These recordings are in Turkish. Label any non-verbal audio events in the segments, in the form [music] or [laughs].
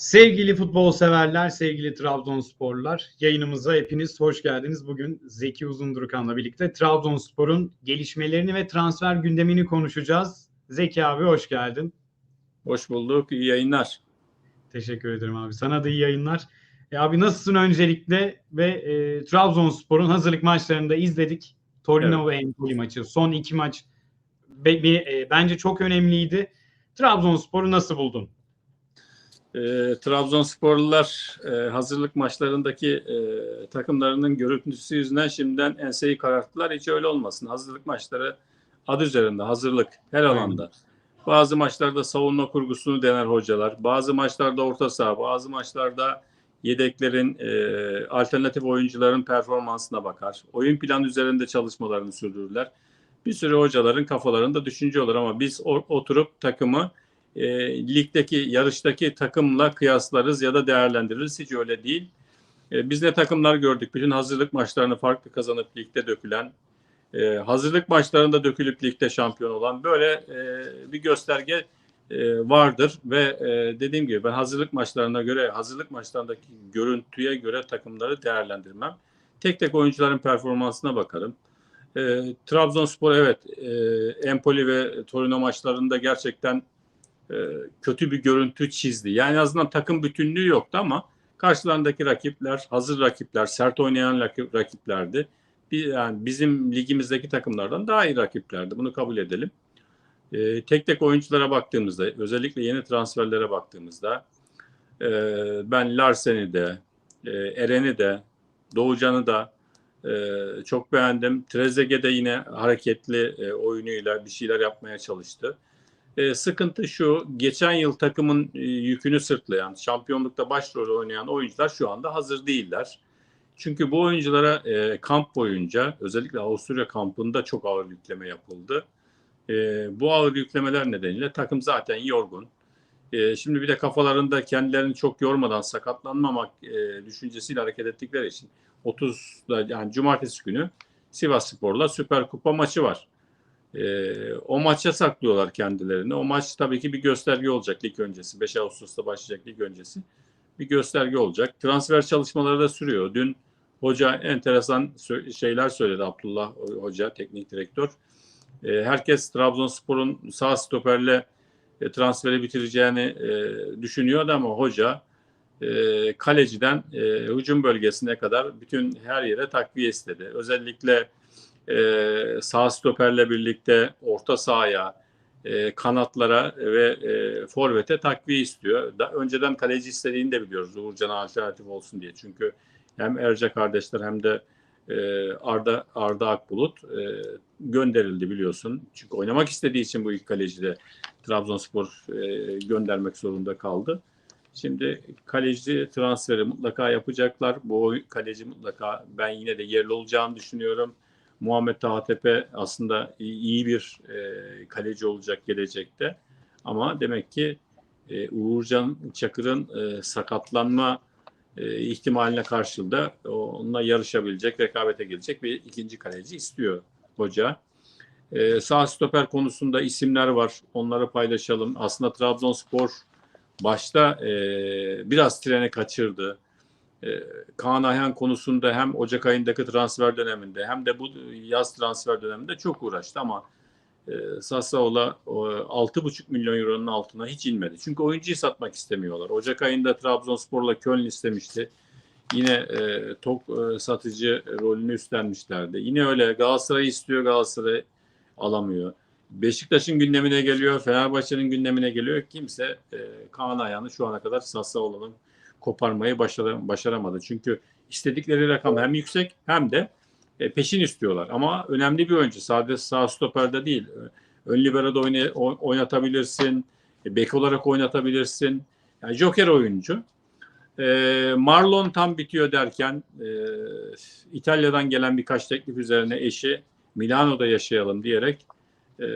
Sevgili futbol severler, sevgili Trabzonsporlular, yayınımıza hepiniz hoş geldiniz. Bugün Zeki Uzundurkan'la birlikte Trabzonspor'un gelişmelerini ve transfer gündemini konuşacağız. Zeki abi hoş geldin. Hoş bulduk. İyi yayınlar. Teşekkür ederim abi. Sana da iyi yayınlar. E abi nasılsın öncelikle ve e, Trabzonspor'un hazırlık maçlarını da izledik. Torino ve Empoli maçı. Son iki maç be, be, e, bence çok önemliydi. Trabzonspor'u nasıl buldun? E, Trabzonsporlular e, hazırlık maçlarındaki e, takımlarının görüntüsü yüzünden şimdiden enseyi kararttılar. Hiç öyle olmasın. Hazırlık maçları adı üzerinde hazırlık her Aynen. alanda. Bazı maçlarda savunma kurgusunu dener hocalar. Bazı maçlarda orta saha, bazı maçlarda yedeklerin, e, alternatif oyuncuların performansına bakar. Oyun planı üzerinde çalışmalarını sürdürürler. Bir sürü hocaların kafalarında düşünce olur ama biz oturup takımı e, ligdeki, yarıştaki takımla kıyaslarız ya da değerlendiririz. Hiç öyle değil. E, biz ne takımlar gördük? Bütün hazırlık maçlarını farklı kazanıp ligde dökülen, e, hazırlık maçlarında dökülüp ligde şampiyon olan böyle e, bir gösterge e, vardır ve e, dediğim gibi ben hazırlık maçlarına göre, hazırlık maçlarındaki görüntüye göre takımları değerlendirmem. Tek tek oyuncuların performansına bakarım. E, Trabzonspor evet e, Empoli ve Torino maçlarında gerçekten e, kötü bir görüntü çizdi. Yani azından takım bütünlüğü yoktu ama karşılarındaki rakipler hazır rakipler, sert oynayan rakip- rakiplerdi. Bir, yani bizim ligimizdeki takımlardan daha iyi rakiplerdi. Bunu kabul edelim. E, tek tek oyunculara baktığımızda, özellikle yeni transferlere baktığımızda e, ben Larsen'i de, e, Eren'i de, Doğucan'ı da e, çok beğendim. Trezeguet de yine hareketli e, oyunuyla bir şeyler yapmaya çalıştı. E, sıkıntı şu, geçen yıl takımın e, yükünü sırtlayan, şampiyonlukta başrol oynayan oyuncular şu anda hazır değiller. Çünkü bu oyunculara e, kamp boyunca, özellikle Avusturya kampında çok ağır yükleme yapıldı. E, bu ağır yüklemeler nedeniyle takım zaten yorgun. E, şimdi bir de kafalarında kendilerini çok yormadan sakatlanmamak e, düşüncesiyle hareket ettikleri için 30'da yani cumartesi günü Sivas Spor'la Süper Kupa maçı var. Ee, o maça saklıyorlar kendilerini. O maç tabii ki bir gösterge olacak lig öncesi. 5 Ağustos'ta başlayacak lig öncesi. Bir gösterge olacak. Transfer çalışmaları da sürüyor. Dün hoca enteresan şeyler söyledi Abdullah Hoca, teknik direktör. Ee, herkes Trabzonspor'un sağ stoperle e, transferi bitireceğini e, düşünüyordu ama hoca e, kaleciden e, hücum bölgesine kadar bütün her yere takviye istedi. Özellikle e, sağ stoperle birlikte orta sahaya, e, kanatlara ve e, forvete takviye istiyor. Da, önceden kaleci istediğini de biliyoruz Uğurcan'a alternatif olsun diye. Çünkü hem Erce kardeşler hem de e, Arda Arda Akbulut e, gönderildi biliyorsun. Çünkü oynamak istediği için bu ilk kaleci de Trabzonspor e, göndermek zorunda kaldı. Şimdi kaleci transferi mutlaka yapacaklar. Bu kaleci mutlaka ben yine de yerli olacağını düşünüyorum. Muhammed Tahatepe aslında iyi bir e, kaleci olacak gelecekte. Ama demek ki e, Uğurcan Çakır'ın e, sakatlanma ihtimaline karşılığında onunla yarışabilecek, rekabete gelecek bir ikinci kaleci istiyor hoca. Sağ stoper konusunda isimler var. Onları paylaşalım. Aslında Trabzonspor başta biraz treni kaçırdı. E, Kaan Ayhan konusunda hem Ocak ayındaki transfer döneminde hem de bu yaz transfer döneminde çok uğraştı ama e, Sassuolo o 6,5 milyon euronun altına hiç inmedi. Çünkü oyuncuyu satmak istemiyorlar. Ocak ayında Trabzonspor'la Köln istemişti. Yine e, tok e, satıcı rolünü üstlenmişlerdi. Yine öyle Galatasaray istiyor, Galatasaray alamıyor. Beşiktaş'ın gündemine geliyor, Fenerbahçe'nin gündemine geliyor. Kimse e, Kaan Ayhan'ı şu ana kadar Sassuolo'nun koparmayı başara- başaramadı. Çünkü istedikleri rakam hem yüksek hem de e, peşin istiyorlar. Ama önemli bir oyuncu. Sadece sağ stoperde değil. Ön libero'da oynay- oynatabilirsin. e, Bek olarak oynatabilirsin. Yani joker oyuncu. E, Marlon tam bitiyor derken İtalya'dan gelen birkaç teklif üzerine eşi Milano'da yaşayalım diyerek e,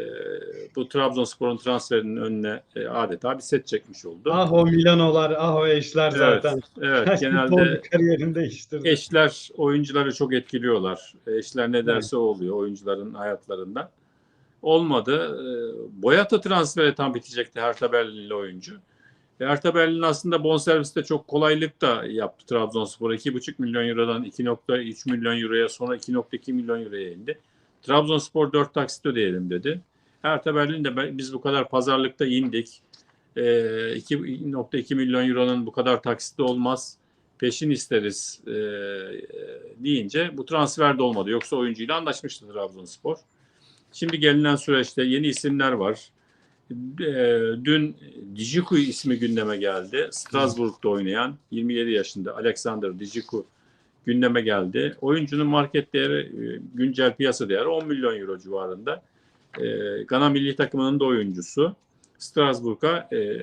bu Trabzonspor'un transferinin önüne e, adeta bir set çekmiş oldu. Ah o Milanolar, ah o eşler zaten. Evet, genelde kariyerini değiştirdi. eşler oyuncuları çok etkiliyorlar. Eşler ne derse oluyor oyuncuların hayatlarında. Olmadı. Ee, Boyata transferi tam bitecekti Hertha Berlin'li oyuncu. Hertha Berlin aslında bonserviste çok kolaylık da yaptı Trabzonspor. 2,5 milyon eurodan 2,3 milyon euroya sonra 2,2 milyon euroya indi. Trabzonspor 4 taksit ödeyelim dedi. Hertha Berlin de biz bu kadar pazarlıkta indik. Ee, 2,2 milyon euronun bu kadar taksitte olmaz. Peşin isteriz e, deyince bu transfer de olmadı. Yoksa oyuncuyla anlaşmıştı Trabzonspor. Şimdi gelinen süreçte yeni isimler var. E, dün Dijiku ismi gündeme geldi. Strasbourg'da oynayan 27 yaşında Alexander Dijiku gündeme geldi. Oyuncunun market değeri, e, güncel piyasa değeri 10 milyon euro civarında. E, Gana milli takımının da oyuncusu. Strasbourg'a e,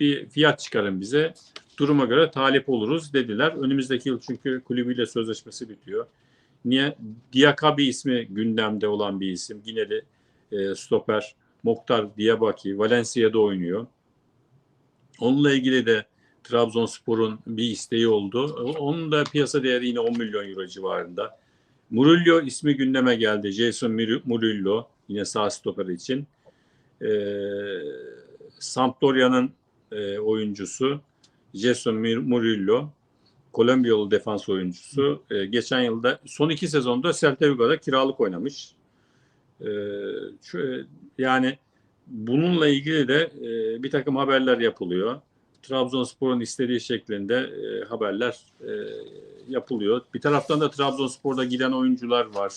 bir fiyat çıkarın bize. Duruma göre talip oluruz dediler. Önümüzdeki yıl çünkü kulübüyle sözleşmesi bitiyor. Niye? Diakabi ismi gündemde olan bir isim. Gineli e, stoper Mokhtar Diabaki Valencia'da oynuyor. Onunla ilgili de Trabzonspor'un bir isteği oldu. Onun da piyasa değeri yine 10 milyon euro civarında. Murillo ismi gündeme geldi. Jason Mur- Murillo yine sağ stoper için. Ee, Sampdoria'nın e, oyuncusu Jason Murillo. Kolombiyalı defans oyuncusu. Ee, geçen yılda son iki sezonda Celta Vigo'da kiralık oynamış. Ee, şu- yani bununla ilgili de e, bir takım haberler yapılıyor. Trabzonspor'un istediği şeklinde e, haberler e, yapılıyor. Bir taraftan da Trabzonspor'da giden oyuncular var.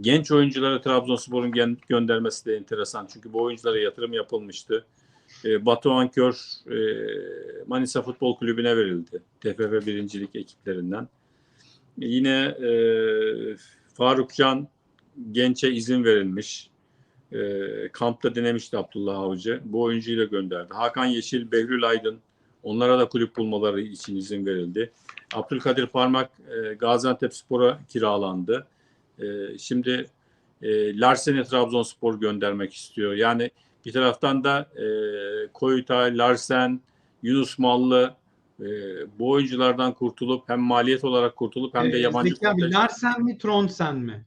Genç oyunculara Trabzonspor'un göndermesi de enteresan. Çünkü bu oyunculara yatırım yapılmıştı. E, Batuhan Kör e, Manisa Futbol Kulübü'ne verildi. TFF birincilik ekiplerinden. Yine e, Faruk Can Genç'e izin verilmiş. E, kampta denemişti Abdullah Avcı. Bu oyuncuyu da gönderdi. Hakan Yeşil, Behlül Aydın onlara da kulüp bulmaları için izin verildi. Abdülkadir Parmak e, Gaziantep Spor'a kiralandı. E, şimdi e, Larsen'i Trabzonspor göndermek istiyor. Yani bir taraftan da e, Koyutay, Larsen, Yunus Mallı e, bu oyunculardan kurtulup hem maliyet olarak kurtulup hem de Ee, yabancı Zeki abi Larsen mi Tronsen mi?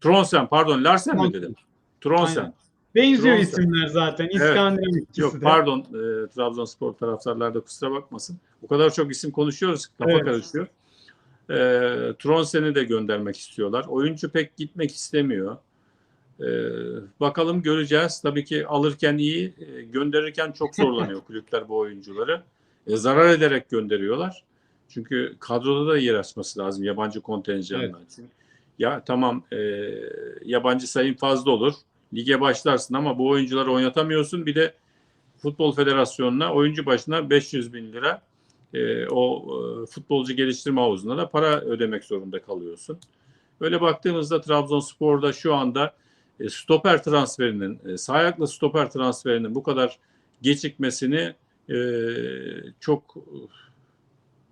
Tronsen pardon Larsen mi Tronsen. dedim? Tronsen. Aynen. Benziyor Tronsen. isimler zaten. İskandinav ikisi Yok de. pardon e, Trabzonspor taraftarlar da kusura bakmasın. O kadar çok isim konuşuyoruz ki kafa Evet. karışıyor. E, Tronsen'i de göndermek istiyorlar. Oyuncu pek gitmek istemiyor. E, bakalım göreceğiz. Tabii ki alırken iyi, e, gönderirken çok zorlanıyor [laughs] kulüpler bu oyuncuları. E, zarar ederek gönderiyorlar. Çünkü kadroda da yer açması lazım yabancı kontenjanlar. Çünkü ya tamam e, yabancı sayın fazla olur. Lige başlarsın ama bu oyuncuları oynatamıyorsun. Bir de Futbol Federasyonu'na oyuncu başına 500 bin lira e, o e, futbolcu geliştirme havuzuna da para ödemek zorunda kalıyorsun. Öyle baktığımızda Trabzonspor'da şu anda e, stoper transferinin, e, sağ stoper transferinin bu kadar gecikmesini e, çok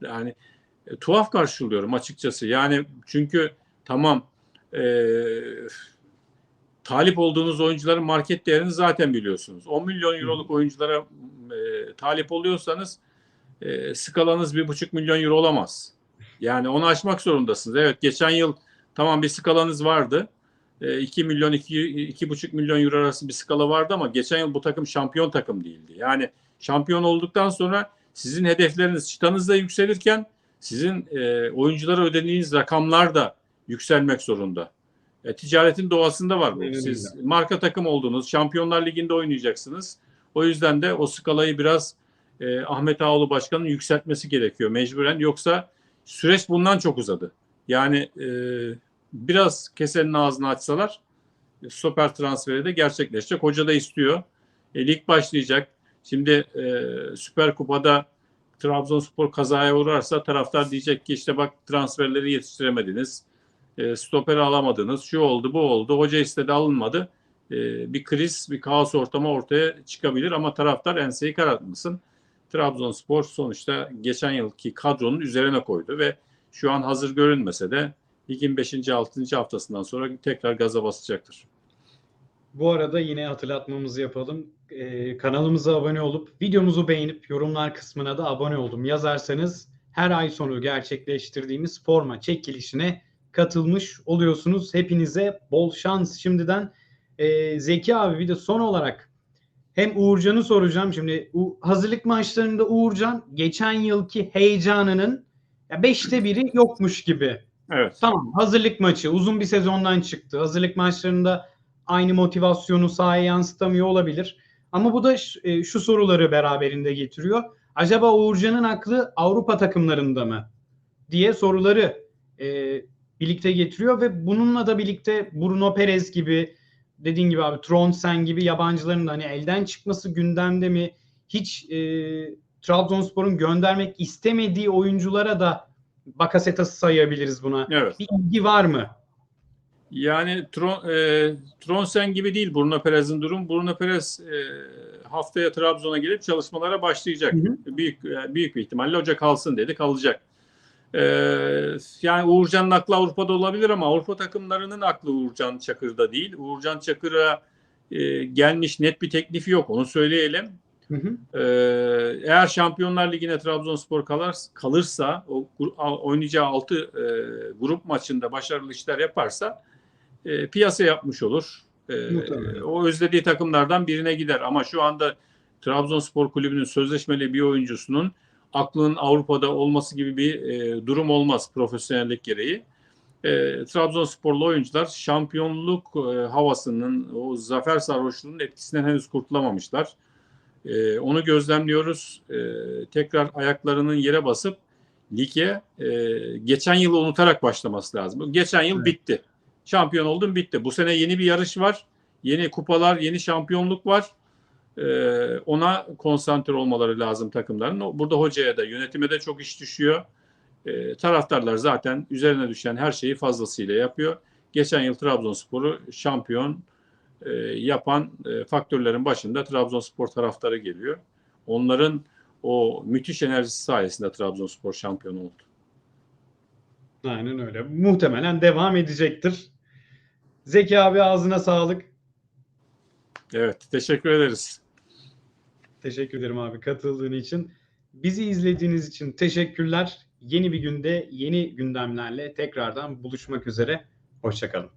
yani e, tuhaf karşılıyorum açıkçası. Yani çünkü tamam e, talip olduğunuz oyuncuların market değerini zaten biliyorsunuz. 10 milyon euroluk oyunculara e, talip oluyorsanız e, skalanız 1,5 milyon euro olamaz. Yani onu aşmak zorundasınız. Evet geçen yıl tamam bir skalanız vardı. E, 2 milyon 2 2,5 milyon euro arası bir skala vardı ama geçen yıl bu takım şampiyon takım değildi. Yani şampiyon olduktan sonra sizin hedefleriniz çıtanız da yükselirken sizin e, oyunculara ödediğiniz rakamlar da yükselmek zorunda. E, ticaretin doğasında var bu. Evet, Siz marka takım oldunuz, Şampiyonlar Ligi'nde oynayacaksınız. O yüzden de o skalayı biraz e, Ahmet Ağoğlu Başkan'ın yükseltmesi gerekiyor mecburen. Yoksa süreç bundan çok uzadı. Yani e, biraz kesenin ağzını açsalar stoper transferi de gerçekleşecek. Hoca da istiyor. E, lig başlayacak. Şimdi e, Süper Kupa'da Trabzonspor kazaya uğrarsa taraftar diyecek ki işte bak transferleri yetiştiremediniz. E, stoperi alamadınız. Şu oldu bu oldu. Hoca istedi alınmadı. E, bir kriz, bir kaos ortamı ortaya çıkabilir ama taraftar enseyi karartmasın. Trabzonspor sonuçta geçen yılki kadronun üzerine koydu ve şu an hazır görünmese de ligin 5. 6. haftasından sonra tekrar gaza basacaktır. Bu arada yine hatırlatmamızı yapalım. Ee, kanalımıza abone olup videomuzu beğenip yorumlar kısmına da abone oldum yazarsanız her ay sonu gerçekleştirdiğimiz forma çekilişine katılmış oluyorsunuz. Hepinize bol şans şimdiden. Ee, Zeki abi bir de son olarak hem Uğurcan'ı soracağım. Şimdi U- hazırlık maçlarında Uğurcan geçen yılki heyecanının ya beşte biri yokmuş gibi. Evet. Tamam hazırlık maçı uzun bir sezondan çıktı. Hazırlık maçlarında aynı motivasyonu sahaya yansıtamıyor olabilir. Ama bu da e, şu soruları beraberinde getiriyor. Acaba Uğurcan'ın aklı Avrupa takımlarında mı? diye soruları e, birlikte getiriyor ve bununla da birlikte Bruno Perez gibi dediğin gibi abi Tronsen gibi yabancıların da hani elden çıkması gündemde mi? Hiç e, Trabzonspor'un göndermek istemediği oyunculara da Bakasetas'ı sayabiliriz buna. Evet. Bir ilgi var mı? Yani Tron, e, Tronsen gibi değil Bruno Perez'in durum. Bruno Perez e, haftaya Trabzon'a gelip çalışmalara başlayacak. Hı hı. Büyük e, büyük bir ihtimalle hoca kalsın dedi, kalacak. E, yani Uğurcan'ın aklı Avrupa'da olabilir ama Avrupa takımlarının aklı Uğurcan Çakır'da değil. Uğurcan Çakır'a e, gelmiş net bir teklifi yok onu söyleyelim. Hı hı. Ee, eğer Şampiyonlar Ligi'ne Trabzonspor kalır, kalırsa o oynayacağı 6 grup maçında başarılı işler yaparsa e, piyasa yapmış olur. E, o özlediği takımlardan birine gider ama şu anda Trabzonspor kulübünün sözleşmeli bir oyuncusunun aklının Avrupa'da olması gibi bir e, durum olmaz profesyonellik gereği. E, Trabzonsporlu oyuncular şampiyonluk e, havasının, o zafer sarhoşluğunun etkisinden henüz kurtulamamışlar. E, onu gözlemliyoruz. E, tekrar ayaklarının yere basıp lige e, geçen yılı unutarak başlaması lazım. Geçen yıl Evet. bitti. Şampiyon oldun bitti. Bu sene yeni bir yarış var. Yeni kupalar, yeni şampiyonluk var. E, ona konsantre olmaları lazım takımların. Burada hocaya da yönetime de çok iş düşüyor. E, taraftarlar zaten üzerine düşen her şeyi fazlasıyla yapıyor. Geçen yıl Trabzonspor'u şampiyon e, yapan e, faktörlerin başında Trabzonspor taraftarı geliyor. Onların o müthiş enerjisi sayesinde Trabzonspor şampiyon oldu. Aynen öyle. Muhtemelen devam edecektir. Zeki abi ağzına sağlık. Evet, teşekkür ederiz. Teşekkür ederim abi katıldığın için. Bizi izlediğiniz için teşekkürler. Yeni bir günde yeni gündemlerle tekrardan buluşmak üzere. Hoşçakalın.